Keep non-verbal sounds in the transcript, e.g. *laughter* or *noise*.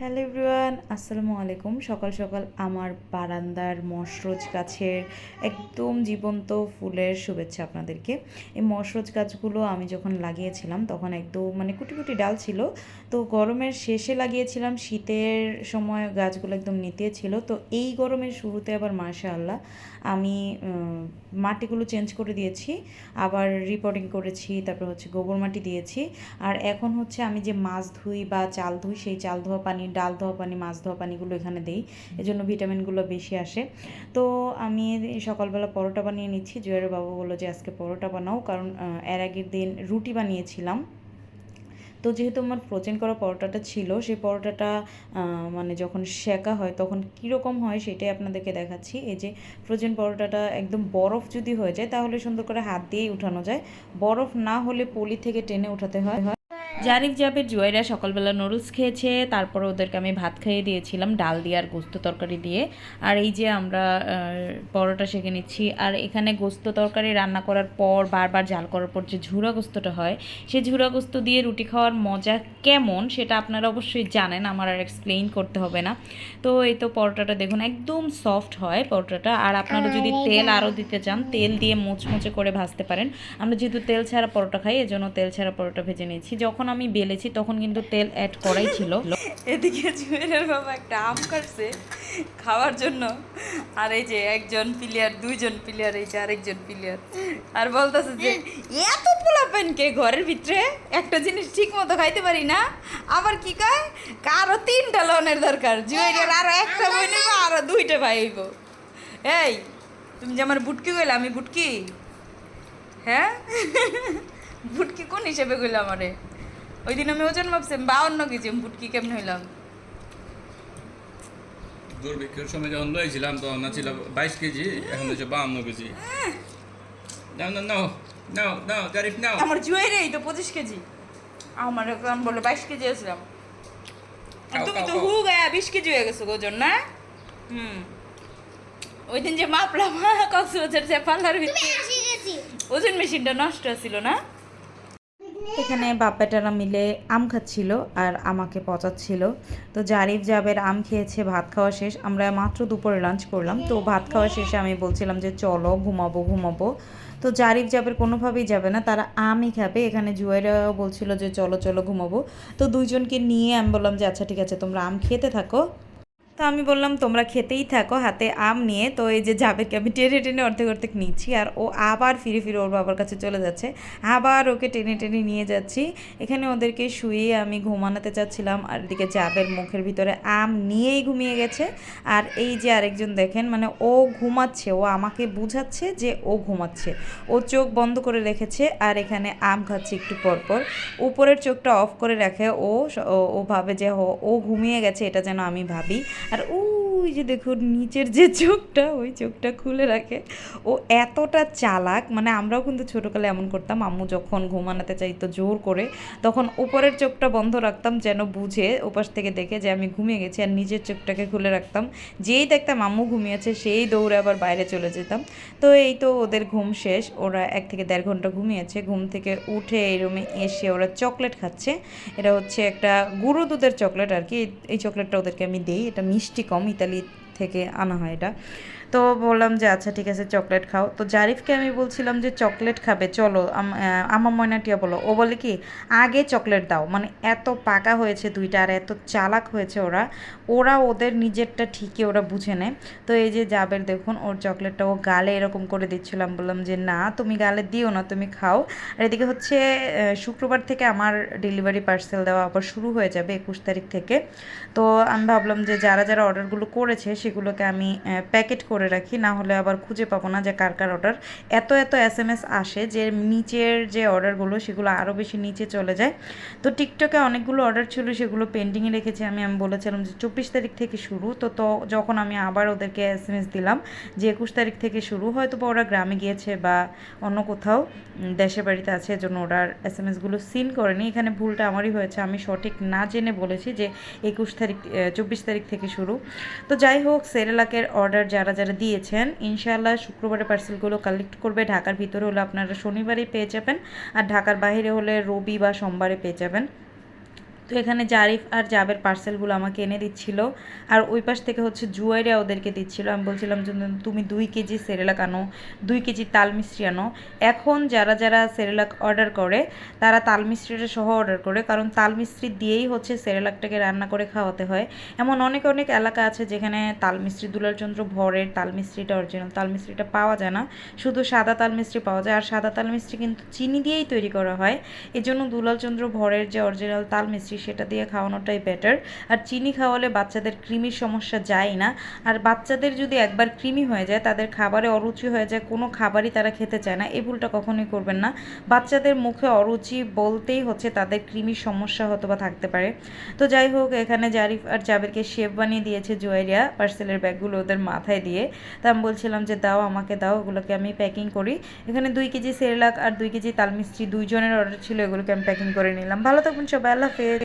Hello everyone, আসসালামু আলাইকুম। সকাল সকাল আমার বারান্দার মশরোজ গাছের একদম জীবন্ত ফুলের শুভেচ্ছা আপনাদেরকে। এই মশরোজ গাছগুলো আমি যখন লাগিয়েছিলাম তখন একদম মানে কুটি কুটি ডাল ছিল। তো গরমের শেষে লাগিয়েছিলাম, শীতের সময় গাছগুলো একদম নিতে ছিল। তো এই গরমের শুরুতে আবার মাশা আল্লাহ আমি মাটিগুলো চেঞ্জ করে দিয়েছি, আবার রিপোর্টিং করেছি, তারপর হচ্ছে গোবর মাটি দিয়েছি। আর এখন হচ্ছে আমি যে মাছ ধুই বা চাল ধুই, সেই চাল ধোয়া পানি ডাল ধোয়া পানি, মাছ ধোয়া পানিগুলো এখানে দিই। এজন্য ভিটামিনগুলো বেশি আসে। তো আমি সকালবেলা পরোটা বানিয়ে নিচ্ছি। জুয়ের বাবু বলল যে আজকে পরোটা বানাও, কারণ এর আগের দিন রুটি বানিয়েছিলাম। তো যেহেতু আমার ফ্রোজেন করা পরোটাটা ছিল, সেই পরোটাটা মানে যখন সেকা হয় তখন কীরকম হয় সেটাই আপনাদেরকে দেখাচ্ছি। এই যে ফ্রোজেন পরোটাটা একদম বরফ যদি হয়ে যায়, তাহলে সুন্দর করে হাত দিয়েই উঠানো যায়। বরফ না হলে পলি থেকে টেনে উঠাতে হয়। জারিফ জাবের জুয়াইরা সকালবেলা নুডলস খেয়েছে তারপর ওদেরকে আমি ভাত খাইয়ে দিয়েছিলাম ডাল দিয়ে আর গোস্ত তরকারি দিয়ে। আর এই যে আমরা পরোটা সেঁকে নিচ্ছি আর এখানে গোস্ত তরকারি রান্না করার পর বারবার জাল করার পর যে ঝুরা গোস্তটা হয় সেই ঝুরা গোস্ত দিয়ে রুটি খাওয়ার মজা কেমন সেটা আপনারা অবশ্যই জানেন আমার আর এক্সপ্লেইন করতে হবে না। তো এই তো পরোটাটা দেখুন একদম সফট হয় পরোটাটা আর আপনারা যদি তেল আরও দিতে চান তেল দিয়ে মুচমুচে করে ভাজতে পারেন। আমরা যেহেতু তেল ছাড়া পরোটা খাই এজন্য তেল ছাড়া পরোটা ভেজে নিয়েছি। যখন আমি বেলেছি, তখন কিন্তু তেল অ্যাড করাই ছিল। এদিকে জুয়েলের বাবা একটা আম কাটছে খাওয়ার জন্য। আর এই যে একজন প্লেয়ার দুইজন প্লেয়ার এই যে আরেকজন প্লেয়ার আর বলতেছে যে, এত পোলা কে ঘরের ভিতরে? একটা জিনিস ঠিক মতো খাইতে পারি না? আবার কি কয়? কারও তিনটা লোনের দরকার। জুয়েলের আরও একটা বই নেব, আরও দুইটা ভাই হইব। এই, তুমি যে আমার বুটকি কইলে, আমি বুটকি হ্যাঁ? বুটকি কোন হিসেবে কইলে আমারে? ওই দিন আমি ওজন ভাবছি বাউন্ন কেজি আমি বুটকি কেমন হইলাম? দুর্ভিক্ষের সময় যখন লয়েছিলাম তখন না ছিল বাইশ কেজি এখন হচ্ছে বাহান্ন কেজি। নাও নাও নাও নাও নাও জারিফ নাও। আমার জুয়েরে এই তো পঁচিশ কেজি। আমার এখন বলে বাইশ কেজি আসলাম তুমি তো হু গায়া বিশ কেজি হয়ে গেছো ওজন না? হুম। ওই দিন যে মাপলাম *laughs* কক্সবাজার যে পার্লার ভিতরে ওজন মেশিনটা নষ্ট ছিল না? এখানে বাপ্পাটারা মিলে আম খাচ্ছিল আর আমাকে পচাচ্ছিল। তো জারিফ জাবের আম খেয়েছে, ভাত খাওয়া শেষ। আমরা মাত্র দুপুরে লাঞ্চ করলাম। তো ভাত খাওয়া শেষে আমি বলছিলাম যে, চলো ঘুমাবো ঘুমাবো। তো জারিফ জাবের কোনোভাবেই যাবে না, তারা আমই খাবে। এখানে জুয়েরাও বলছিল যে, চলো চলো ঘুমাবো। তো দুইজনকে নিয়ে আমি বললাম যে আচ্ছা ঠিক আছে, তোমরা আম খেতে থাকো। তো আমি বললাম, তোমরা খেতেই থাকো, হাতে আম নিয়ে। তো এই যে যাবেকে আমি টেনে টেনে অর্ধেক অর্ধেক নিচ্ছি আর ও আবার ফিরে ফিরে ওর বাবার কাছে চলে যাচ্ছে। আবার ওকে টেনে টেনে নিয়ে যাচ্ছি। এখানে ওদেরকে শুয়ে আমি ঘুমানোতে চাচ্ছিলাম আর এদিকে জাবের মুখের ভিতরে আম নিয়েই ঘুমিয়ে গেছে। আর এই যে আরেকজন দেখেন মানে ও ঘুমাচ্ছে, ও আমাকে বুঝাচ্ছে যে ও ঘুমাচ্ছে। ও চোখ বন্ধ করে রেখেছে আর এখানে আম খাচ্ছে একটু পর পর। উপরের চোখটা অফ করে রাখে ও, ও- ভাবে যে ও ঘুমিয়ে গেছে, এটা যেন আমি ভাবি। আর ওই যে দেখুন, নিচের যে চোখটা, ওই চোখটা খুলে রাখে। ও এতটা চালাক মানে আমরাও কিন্তু ছোটোকালে এমন করতাম, আম্মু যখন ঘুমানোতে চাইতো জোর করে, তখন উপরের চোখটা বন্ধ রাখতাম যেন বুঝে ওপাশ থেকে দেখে যে আমি ঘুমিয়ে গেছি আর নিজের চোখটাকে খুলে রাখতাম। যেই দেখতাম আম্মু ঘুমিয়েছে, সেই দৌড়ে আবার বাইরে চলে যেতাম। তো এই তো ওদের ঘুম শেষ, ওরা এক থেকে দেড় ঘণ্টা ঘুমিয়েছে। ঘুম থেকে উঠে এই রুমে এসে ওরা চকলেট খাচ্ছে। এটা হচ্ছে একটা গুঁড়ো দুধের চকলেট আর কি। এই চকলেটটা ওদেরকে আমি দিই, এটা মিষ্টি কম, ইতালি ulit. থেকে আনা হয় এটা। তো বললাম যে আচ্ছা ঠিক আছে, চকলেট খাও। তো জারিফকে আমি বলছিলাম যে, চকলেট খাবে, চলো। আমার ময়নাটিয়া বলো ও বলে কি, আগে চকলেট দাও। মানে এত পাকা হয়েছে দুইটা আর এত চালাক হয়েছে ওরা। ওরা ওদের নিজেরটা ঠিকই ওরা বুঝে নেয়। তো এই যে জাবের, দেখুন, ওর চকলেটটা ও গালে এরকম করে দিচ্ছিলাম বললাম যে, না, তুমি গালে দিও না, তুমি খাও। আর এদিকে হচ্ছে শুক্রবার থেকে আমার ডেলিভারি পার্সেল দেওয়া আবার শুরু হয়ে যাবে একুশ তারিখ থেকে। তো আমি ভাবলাম যে, যারা যারা অর্ডারগুলো করেছে সেগুলোকে আমি প্যাকেট করে রাখি। না হলে আবার খুঁজে পাবো না যে কার কার অর্ডার। এত এত এস এম এস আসে যে নিচের যে অর্ডারগুলো সেগুলো আরও বেশি নিচে চলে যায়। তো টিকটকে অনেকগুলো অর্ডার ছিল, সেগুলো পেন্ডিংয়ে রেখেছি। আমি আমি বলেছিলাম যে চব্বিশ তারিখ থেকে শুরু। তো তো যখন আমি আবার ওদেরকে এস এম এস দিলাম যে একুশ তারিখ থেকে শুরু হয়তো বা ওরা গ্রামে গিয়েছে বা অন্য কোথাও দেশের বাড়িতে আছে এজন্য ওরা এস এম এসগুলো সিন করেনি। এখানে ভুলটা আমারই হয়েছে। আমি সঠিক না জেনে বলেছি যে একুশ তারিখ চব্বিশ তারিখ থেকে শুরু। তো যাই হোক সেরেলাকের অর্ডার যারা যারা দিয়েছেন, ইনশাআল্লাহ শুক্রবারে পার্সেলগুলো কালেক্ট করবে। ঢাকার ভিতরে হলে আপনারা শনিবারই পেয়ে যাবেন আর ঢাকার বাইরে হলে রবি বা সোমবারে পেয়ে যাবেন। তো এখানে জারিফ আর জাবের পার্সেলগুলো আমাকে এনে দিচ্ছিল। আর ওই পাশ থেকে হচ্ছে জুয়াইরা ওদেরকে দিচ্ছিল। আমি বলছিলাম যে, তুমি দুই কেজি সেরেলাক আনো, দুই কেজি তাল মিষ্টি আনো। এখন যারা যারা সেরেলাক অর্ডার করে, তারা তাল মিষ্টিটা সহ অর্ডার করে। কারণ তাল মিষ্টি দিয়েই হচ্ছে সেরেলাকটাকে রান্না করে খাওয়াতে হয়। এমন অনেক অনেক এলাকা আছে যেখানে তাল মিষ্টি দুলালচন্দ্র ভরের তাল মিষ্টিটা অরিজিনাল তাল মিষ্টিটা পাওয়া যায় না। শুধু সাদা তাল মিষ্টি পাওয়া যায়। আর সাদা তাল মিষ্টি কিন্তু চিনি দিয়েই তৈরি করা হয়। এজন্য দুলালচন্দ্র ভরের যে অরিজিনাল তাল মিষ্টি সেটা দিয়ে খাওয়ানোটাই বেটার আর চিনি খাওয়ালে বাচ্চাদের কৃমির সমস্যা যায় না। আর বাচ্চাদের যদি একবার কৃমি হয়ে যায়, তাদের খাবারে অরুচি হয়ে যায়, কোনো খাবারই তারা খেতে চায় না। এই ভুলটা কখনোই করবেন না। বাচ্চাদের মুখে অরুচি বলতেই হচ্ছে, তাদের কৃমির সমস্যা হয়তো বা থাকতে পারে। তো যাই হোক, এখানে জারিফ আর জাবেরকে শেফ বানিয়ে দিয়েছে জুয়েরিয়া পার্সেলের ব্যাগগুলো ওদের মাথায় দিয়ে। তা আমি বলছিলাম যে, দাও আমাকে, দাও, ওগুলোকে আমি প্যাকিং করি। এখানে দুই কেজি সেরেলাক আর দুই কেজি তাল মিষ্টি দুইজনের অর্ডার ছিল, এগুলোকে আমি প্যাকিং করে নিলাম। ভালো থাকবেন সবাই, আল্লাহ হাফেজ।